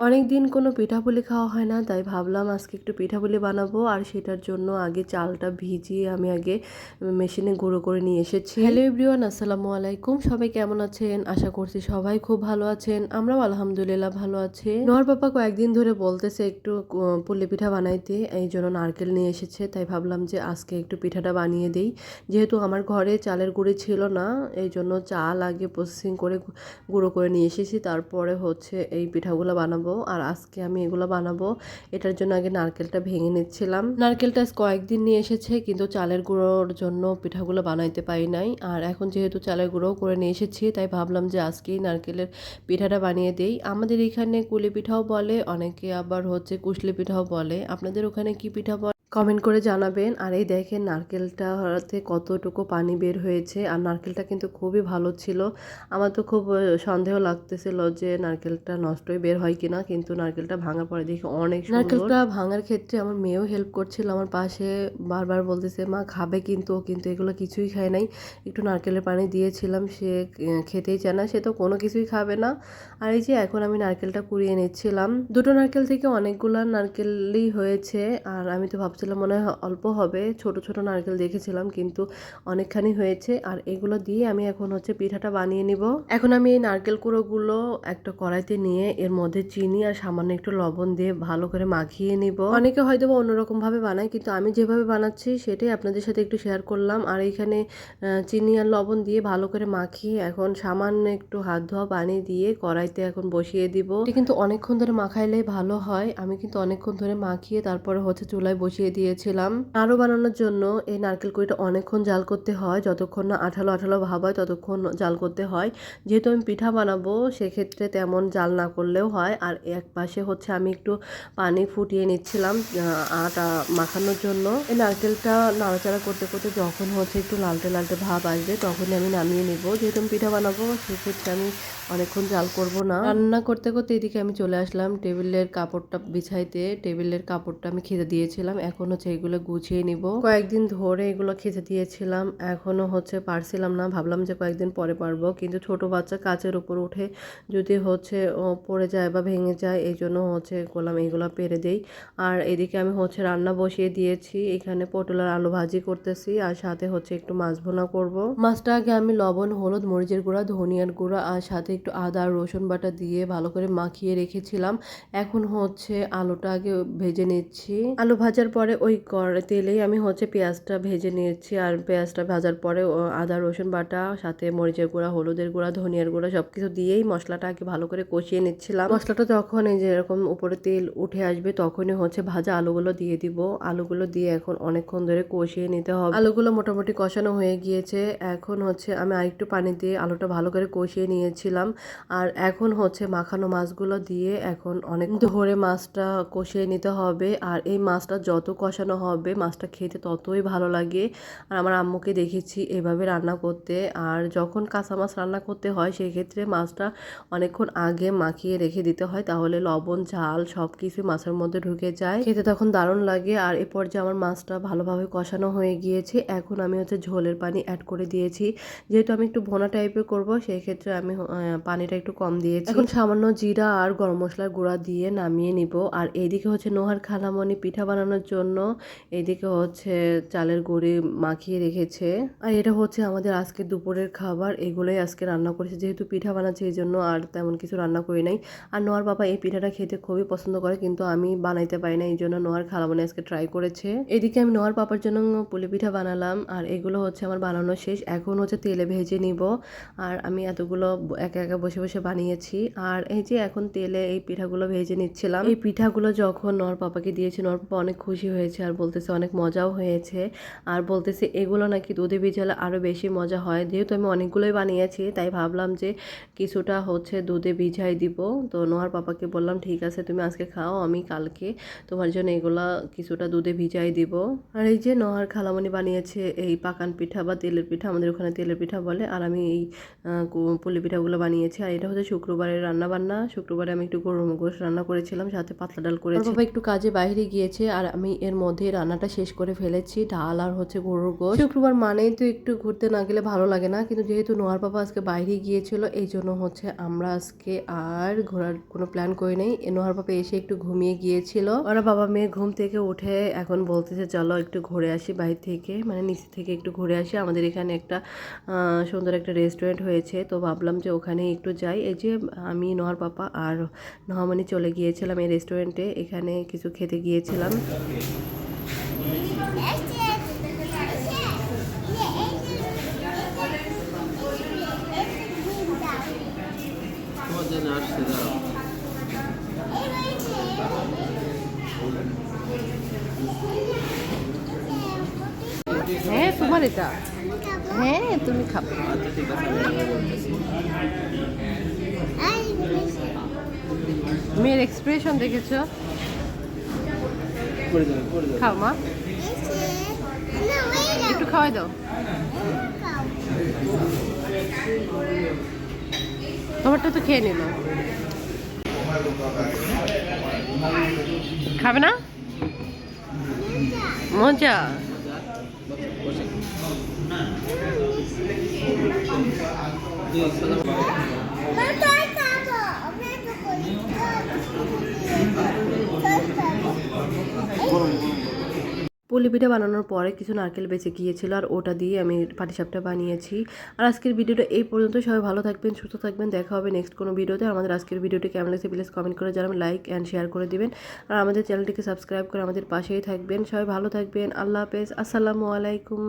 অনেক দিন কোনো পিঠাপুলি খাওয়া হয় না তাই ভাবলাম আজকে একটু পিঠাপুলি বানাবো আর সেটার জন্য আগে চালটা ভিজিয়ে আমি আগে মেশিনে গুঁড়ো করে নিয়ে এসেছি। হ্যালো এভরিওয়ান আসসালামু আলাইকুম। সবাই কেমন আছেন? আশা করছি সবাই খুব ভালো আছেন। আমরাও আলহামদুলিল্লাহ ভালো আছি। নোয়ার পাপা কয়েকদিন ধরে বলতেছে একটু পুলি পিঠা বানাইতে এই জন্য নারকেল নিয়ে এসেছে তাই ভাবলাম যে আজকে একটু পিঠাটা বানিয়ে দেই। যেহেতু আমার ঘরে চালের গুঁড়ি ছিল না এই জন্য চাল আগে প্রসেসিং করে গুঁড়ো করে নিয়ে এসেছি তারপরে হচ্ছে এই পিঠাগুলো বানাবো। আর আজকে আমি এগুলো বানাবো। এটার জন্য আগে নারকেলটা ভেঙে নিচ্ছিলাম। নারকেলটা কয়েকদিন নিয়ে এসেছে, কিন্তু চালের গুঁড়োর জন্য পিঠাগুলো বানাইতে পারি নাই। আর এখন যেহেতু চালের গুঁড়োও করে নিয়ে এসেছি, তাই ভাবলাম যে আজকেই নারকেলের পিঠাটা বানিয়ে দেই। আমাদের এখানে কুলি পিঠাও বলে, অনেকে আবার হচ্ছে কুশলি পিঠাও বলে। আপনাদের ওখানে কি পিঠা বলে? কমেন্ট করে জানাবেন, আর এই দেখেন নারকেলটাতে কতটুকু পানি বের হয়েছে, আর নারকেলটা কিন্তু খুবই ভালো ছিল। আমার তো খুব সন্দেহ লাগতেছিল যে নারকেলটা নষ্টই বের হয় কিনা, কিন্তু নারকেলটা ভাঙার পরে দেখি অনেক নারকেলটা ভাঙার ক্ষেত্রে আমার মেয়েও হেল্প করছিল, আমার পাশে বারবার বলতেছে, মা, খাবে কিন্তু কিন্তু এগুলো কিছুই খায় নাই। একটু নারকেলের পানি দিয়েছিলাম, সে খেতেই চায় না, সে তো কোনো কিছুই খাবে না। আর এই যে এখন আমি নারকেলটা কুড়িয়ে নিচ্ছিলাম দুটো নারকেল থেকে অনেকগুলা নারকেলই হয়েছে, আর আমি তো ভাবছিলাম মনে হয় অল্প হবে ছোট ছোট নারকেল দেখেছিলাম কিন্তু অনেকখানি হয়েছে। আর এগুলো দিয়ে আমি এখন হচ্ছে পিঠাটা বানিয়ে নিব। এখন আমি এই নারকেল কুড়োগুলো একটা কড়াইতে নিয়ে এর মধ্যে চিনি আর সামান্য একটু লবণ দিয়ে ভালো করে মাখিয়ে নিব। অনেকে হয়তো বা অন্যরকম ভাবে বানায় কিন্তু আমি যেভাবে বানাচ্ছি সেটাই আপনাদের সাথে একটু শেয়ার করলাম। আর আহ, চিনি আর লবণ দিয়ে ভালো করে মাখিয়ে এখন সামান্য একটু হাত ধোয়া পানি দিয়ে কড়াইতে এখন বসিয়ে দিব। কিন্তু অনেকক্ষণ ধরে মাখাইলে ভালো হয়। আমি কিন্তু অনেকক্ষণ ধরে মাখিয়ে তারপরে হচ্ছে চুলায় বসিয়ে দিয়েছিলাম। আরও বানানোর জন্য এই নারকেল কুড়িটা অনেকক্ষণ জাল করতে হয়। যতক্ষণ না আঠালো আঠালো ভাব হয়, ততক্ষণ জাল করতে হয়। যেহেতু আমি পিঠা বানাবো, সেক্ষেত্রে তেমন জাল না করলেও হয়। আর এক পাশে হচ্ছে আমি একটু পানি ফুটিয়ে নিচ্ছিলাম আটা মাখানোর জন্য। এই নারকেলটা নাড়াচাড়া করতে করতে যখন হচ্ছে একটু লালটে লালটে ভাব আসবে, তখনই আমি নামিয়ে নিব। যেহেতু আমি পিঠা বানাবো, সেক্ষেত্রে আমি অনেকক্ষণ জাল করব না। রান্না করতে করতে এদিকে আমি চলে আসলাম টেবিলের কাপড়টা বিছাইতে। টেবিলের কাপড়টা আমি খেতে দিয়েছিলাম। এখন হচ্ছে এগুলো গুছিয়ে নিব। কয়েকদিন ধরে এগুলো খেতে দিয়েছিলাম, এখনও হচ্ছে পারছিলাম না, ভাবলাম যে কয়েকদিন পরে পারব। কিন্তু ছোট বাচ্চা কাচের উপর উঠে যদি হচ্ছে পড়ে যায় বা ভেঙে যায়, এই জন্য হচ্ছে করলাম এইগুলো পেরে দেই। আর এদিকে আমি হচ্ছে রান্না বসিয়ে দিয়েছি, এখানে পটল আর আলু ভাজি করতেছি, আর সাথে হচ্ছে একটু মাছ ভোনা করব। মাছটা আগে আমি লবণ, হলুদ, মরিচের গুঁড়া, ধনিয়ার গুঁড়া, আর সাথে একটু আদা আর রসুন বাটা দিয়ে ভালো করে মাখিয়ে রেখেছিলাম। এখন হচ্ছে আলুটা আগে ভেজে নিচ্ছি। আলু ভাজার পরে ওই কড়াই তেলেই আমি হচ্ছে পেঁয়াজটা ভেজে নিয়েছি আর পেঁয়াজটা ভাজার পরে আদা, রসুন বাটা, সাথে মরিচের গুঁড়া, হলুদের গুঁড়া, ধনিয়ার গুঁড়া সব কিছু দিয়েই মশলাটা আগে ভালো করে কষিয়ে নিচ্ছিলাম। মশলাটা যখন এই যে এরকম উপরে তেল উঠে আসবে, তখনই হচ্ছে ভাজা আলুগুলো দিয়ে দিব। আলুগুলো দিয়ে এখন অনেকক্ষণ ধরে কষিয়ে নিতে হবে। আলুগুলো মোটামুটি কষানো হয়ে গিয়েছে। এখন হচ্ছে আমি আরেকটু পানি দিয়ে আলুটা ভালো করে কষিয়ে নিয়েছিলাম। আর এখন হচ্ছে মাখানো মাছগুলো দিয়ে এখন অনেক ধরে মাছটা কষিয়ে নিতে হবে। আর এই মাছটা যত কষানো হবে মাছটা খেতে ততই ভালো লাগে। আর আমার আম্মুকে দেখেছি এভাবে রান্না করতে। আর যখন কাঁচা মাছ রান্না করতে হয়, সেক্ষেত্রে মাছটা অনেকক্ষণ আগে মাখিয়ে রেখে দিতে হয়, তাহলে লবণ, ঝাল সব কিছু মাছের মধ্যে ঢুকে যায়। খেতে তখন দারুণ লাগে। আর এ পর্যায়ে আমার মাছটা ভালোভাবে কষানো হয়ে গিয়েছে। এখন আমি হচ্ছে ঝোলের পানি অ্যাড করে দিয়েছি। যেহেতু আমি একটু ভোনা টাইপের করব সেই ক্ষেত্রে আমি পানিটা একটু কম দিয়েছি। এখন সামান্য জিরা আর গরম মশলার গুঁড়া দিয়ে নামিয়ে নিব। আর এইদিকে হচ্ছে নোহার খালামণি পিঠা বানানোর জন্য এইদিকে হচ্ছে চালের গুঁড়ি মাখিয়ে রেখেছে। আর এটা হচ্ছে আমাদের আজকে দুপুরের খাবার, এগুলোই আজকে রান্না করেছে। যেহেতু পিঠা বানাচ্ছে এই জন্য আর তেমন কিছু রান্না করি নাই। আর নোয়ার বাবা এই পিঠাটা খেতে খুবই পছন্দ করে, কিন্তু আমি বানাইতে পারি না এই জন্য নোয়ার খালামণি আজকে ট্রাই করেছে। এদিকে আমি নোয়ার পাপার জন্য পুলি পিঠা বানালাম, আর এগুলো হচ্ছে আমার বানানো শেষ। এখন হচ্ছে তেলে ভেজে নিব, আর আমি এতগুলো একা একা বসে বসে বানিয়েছি। আর এই যে এখন তেলে এই পিঠাগুলো ভেজে নিচ্ছিলাম। এই পিঠাগুলো যখন নর পাপাকে দিয়েছি নর পাপা অনেক খুশি হয়েছে আর বলতেছে অনেক মজাও হয়েছে। আর বলতেছে এগুলো নাকি দুধে ভিজালে আরও বেশি মজা হয়। যেহেতু আমি অনেকগুলোই বানিয়েছি, তাই ভাবলাম যে কিছুটা হচ্ছে দুধে ভিজাই দিব। তো নোহার পাপাকে বললাম, ঠিক আছে, তুমি আজকে খাও, আমি কালকে তোমার জন্য এগুলা কিছুটা দুধে ভিজাই দিব। আর এই যে নোহার খালামণি বানিয়েছে এই পাকান পিঠা বা তেলের পিঠা, আমাদের ওখানে তেলের পিঠা বলে। আর আমি এই পুলি পিঠাগুলো বানিয়েছি। আর এটা হচ্ছে শুক্রবারের রান্না বান্না শুক্রবারে আমি একটু গরম গোশ রান্না করেছিলাম, সাথে পাতলা ডাল করেছি। বাবা একটু কাজে বাইরে গিয়েছে, আর আমি এর মধ্যে রান্নাটা শেষ করে ফেলেছি, ডাল আর হচ্ছে গরুর গোশ। শুক্রবার মানেই তো একটু ঘুরতে না গেলে ভালো লাগে না, কিন্তু যেহেতু নোয়ার বাবা আজকে বাইরে গিয়েছিল, এই জন্য হচ্ছে আমরা আজকে আর ঘোরার কোনো প্ল্যান করি নাই। নোহার বাবা এসে একটু ঘুমিয়ে গিয়েছিল। ওরা বাবা মেয়ে ঘুম থেকে উঠে এখন বলতেছে চলো একটু ঘুরে আসি বাইরে থেকে। মানে নিচে থেকে একটু ঘুরে আসি। আমাদের এখানে একটা সুন্দর একটা রেস্টুরেন্ট হয়েছে, তো ভাবলাম যে ওখানে একটু যাই। এই যে আমি নোহার পাপা আর নহমানি চলে গিয়েছিলাম এই রেস্টুরেন্টে এখানে কিছু খেতে গিয়েছিলাম তোমার জন্য আসছে দাঁড়াও হ্যাঁ তোমার এটা। হ্যাঁ তুমি খাবে। মেয়ের এক্সপ্রেশন দেখেছ? খাও মা। একটু খাওয়াই দাও। তোমারটা তো খেয়ে নিল। খাবে না? মজা। পুলি পিঠা বানানোর পরে কিছু নারকেল বেঁচে গিয়েছিল আর ওটা দিয়ে আমি পাটিসাপটা বানিয়েছি। আর আজকের ভিডিওটা এই পর্যন্ত। সবাই ভালো থাকবেন, সুস্থ থাকবেন। দেখা হবে নেক্সট কোনো ভিডিওতে। আমাদের আজকের ভিডিওটি কেমন লাগছে প্লিজ কমেন্ট করে জানাবেন লাইক অ্যান্ড শেয়ার করে দিবেন। আর আমাদের চ্যানেলটিকে সাবস্ক্রাইব করে আমাদের পাশেই থাকবেন। সবাই ভালো থাকবেন। আল্লাহ হাফেজ। আসসালামু আলাইকুম।